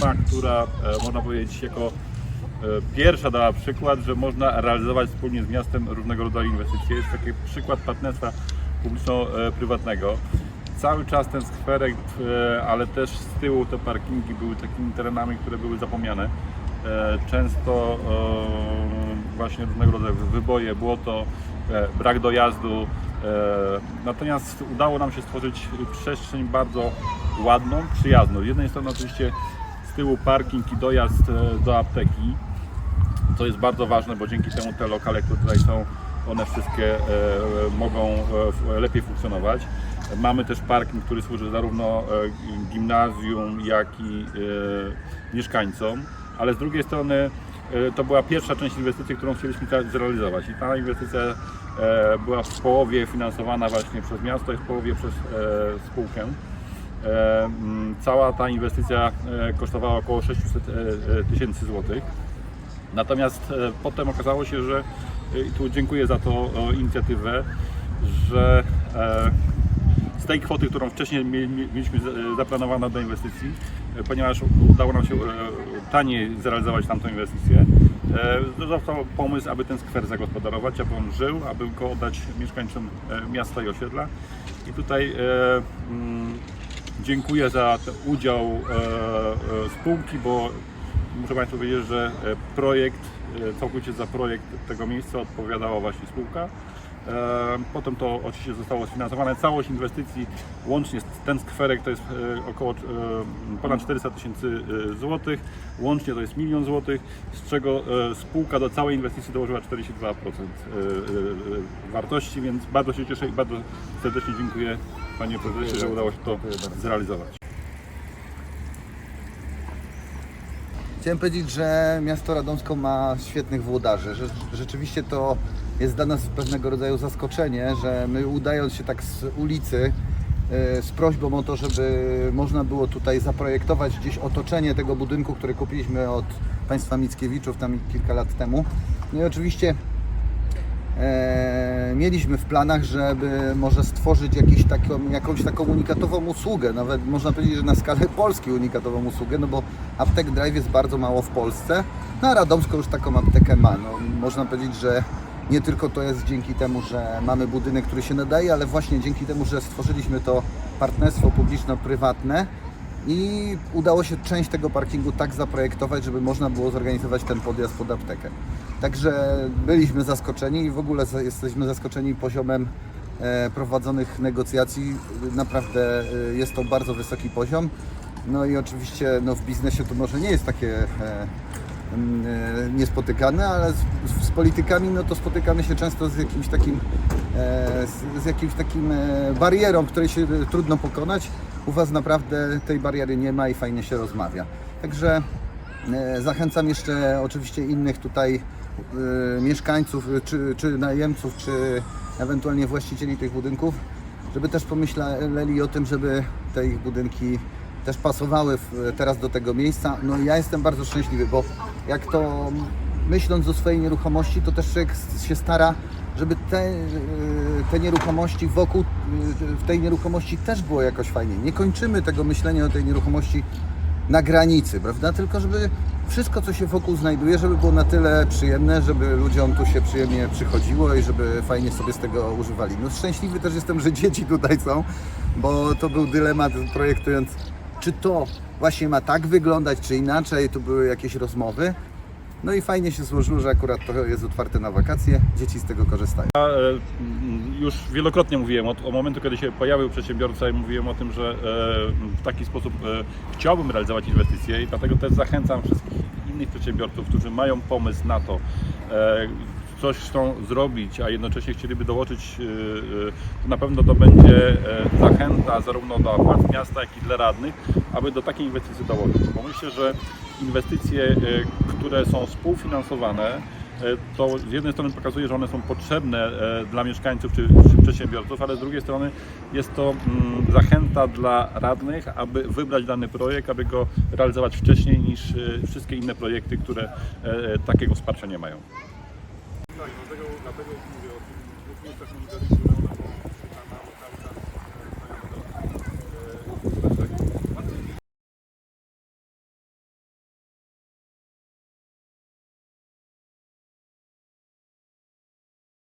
firma, która e, można powiedzieć jako e, pierwsza dała przykład, że można realizować wspólnie z miastem różnego rodzaju inwestycje. Jest taki przykład partnerstwa publiczno-prywatnego. Cały czas ten skwerek, e, ale też z tyłu te parkingi były takimi terenami, które były zapomniane. Często właśnie różnego rodzaju wyboje, błoto, brak dojazdu. Natomiast udało nam się stworzyć przestrzeń bardzo ładną, przyjazną. Z jednej strony oczywiście z tyłu parking i dojazd e, do apteki, co jest bardzo ważne, bo dzięki temu te lokale, które tutaj są, one wszystkie e, mogą e, f- lepiej funkcjonować. Mamy też parking, który służy zarówno gimnazjum, jak i mieszkańcom, ale z drugiej strony to była pierwsza część inwestycji, którą chcieliśmy zrealizować i ta inwestycja była w połowie finansowana właśnie przez miasto i w połowie przez spółkę. E, mm, Cała ta inwestycja e, kosztowała około 600 e, tysięcy złotych. Natomiast potem okazało się, że i tu dziękuję za e, inicjatywę, że z tej kwoty, którą wcześniej mie- mie- mieliśmy za- zaplanowaną do inwestycji, ponieważ udało nam się taniej zrealizować tamtą inwestycję, został pomysł, aby ten skwer zagospodarować, aby on żył, aby go oddać mieszkańcom miasta i osiedla. I tutaj mm, dziękuję za udział e, e, spółki, bo muszę Państwu powiedzieć, że e, projekt, całkowicie za projekt tego miejsca odpowiadała właśnie spółka. Potem to oczywiście zostało sfinansowane. Całość inwestycji, łącznie ten skwerek to jest e, około e, ponad 400 tysięcy e, złotych, łącznie to jest milion złotych, z czego spółka do całej inwestycji dołożyła 42% e, e, e, wartości, więc bardzo się cieszę i bardzo serdecznie dziękuję Panie Prezesie, że udało się to zrealizować. Chciałem powiedzieć, że miasto Radomsko ma świetnych włodarzy. Że rzeczywiście to jest dla nas pewnego rodzaju zaskoczenie, że my udając się tak z ulicy e, z prośbą o to, żeby można było tutaj zaprojektować gdzieś otoczenie tego budynku, który kupiliśmy od państwa Mickiewiczów tam kilka lat temu. No i oczywiście E, mieliśmy w planach, żeby może stworzyć jakiś taką, jakąś taką unikatową usługę, nawet można powiedzieć, że na skalę Polski unikatową usługę, no bo aptek drive jest bardzo mało w Polsce, no a Radomsko już taką aptekę ma. No, można powiedzieć, że nie tylko to jest dzięki temu, że mamy budynek, który się nadaje, ale właśnie dzięki temu, że stworzyliśmy to partnerstwo publiczno-prywatne, i udało się część tego parkingu tak zaprojektować, żeby można było zorganizować ten podjazd pod aptekę. Także byliśmy zaskoczeni i w ogóle jesteśmy zaskoczeni poziomem e, prowadzonych negocjacji. Naprawdę e, jest to bardzo wysoki poziom. No i oczywiście no, w biznesie to może nie jest takie e, niespotykane, ale z, z politykami no to spotykamy się często z jakimś takim e, z, z jakimś takim e, barierą, której się e, trudno pokonać. U Was naprawdę tej bariery nie ma i fajnie się rozmawia. Także e, zachęcam jeszcze oczywiście innych tutaj e, mieszkańców, e, czy, czy najemców, czy ewentualnie właścicieli tych budynków, żeby też pomyśleli o tym, żeby te ich budynki też pasowały teraz do tego miejsca. No i ja jestem bardzo szczęśliwy, bo jak to myśląc o swojej nieruchomości, to też człowiek się stara, żeby te, e, te nieruchomości wokół, e, w tej nieruchomości też było jakoś fajnie. Nie kończymy tego myślenia o tej nieruchomości na granicy, prawda? Tylko żeby wszystko, co się wokół znajduje, żeby było na tyle przyjemne, żeby ludziom tu się przyjemnie przychodziło i żeby fajnie sobie z tego używali. No szczęśliwy też jestem, że dzieci tutaj są, bo to był dylemat projektując, czy to właśnie ma tak wyglądać, czy inaczej, tu były jakieś rozmowy. No i fajnie się złożyło, że akurat to jest otwarte na wakacje, dzieci z tego korzystają. Ja e, m, już wielokrotnie mówiłem od momentu, kiedy się pojawił przedsiębiorca i mówiłem o tym, że e, w taki sposób e, chciałbym realizować inwestycje i dlatego też zachęcam wszystkich innych przedsiębiorców, którzy mają pomysł na to, e, coś chcą zrobić, a jednocześnie chcieliby dołączyć, e, e, to na pewno to będzie e, zachęta zarówno dla władz miasta, jak i dla radnych, aby do takiej inwestycji dołączyć. Bo myślę, że inwestycje, które są współfinansowane, to z jednej strony pokazuje, że one są potrzebne dla mieszkańców czy, przedsiębiorców, ale z drugiej strony jest to mm, zachęta dla radnych, aby wybrać dany projekt, aby go realizować wcześniej niż wszystkie inne projekty, które takiego wsparcia nie mają. Tak, dlatego, dlatego mówię o tych dwóch miejscach monitoringu, są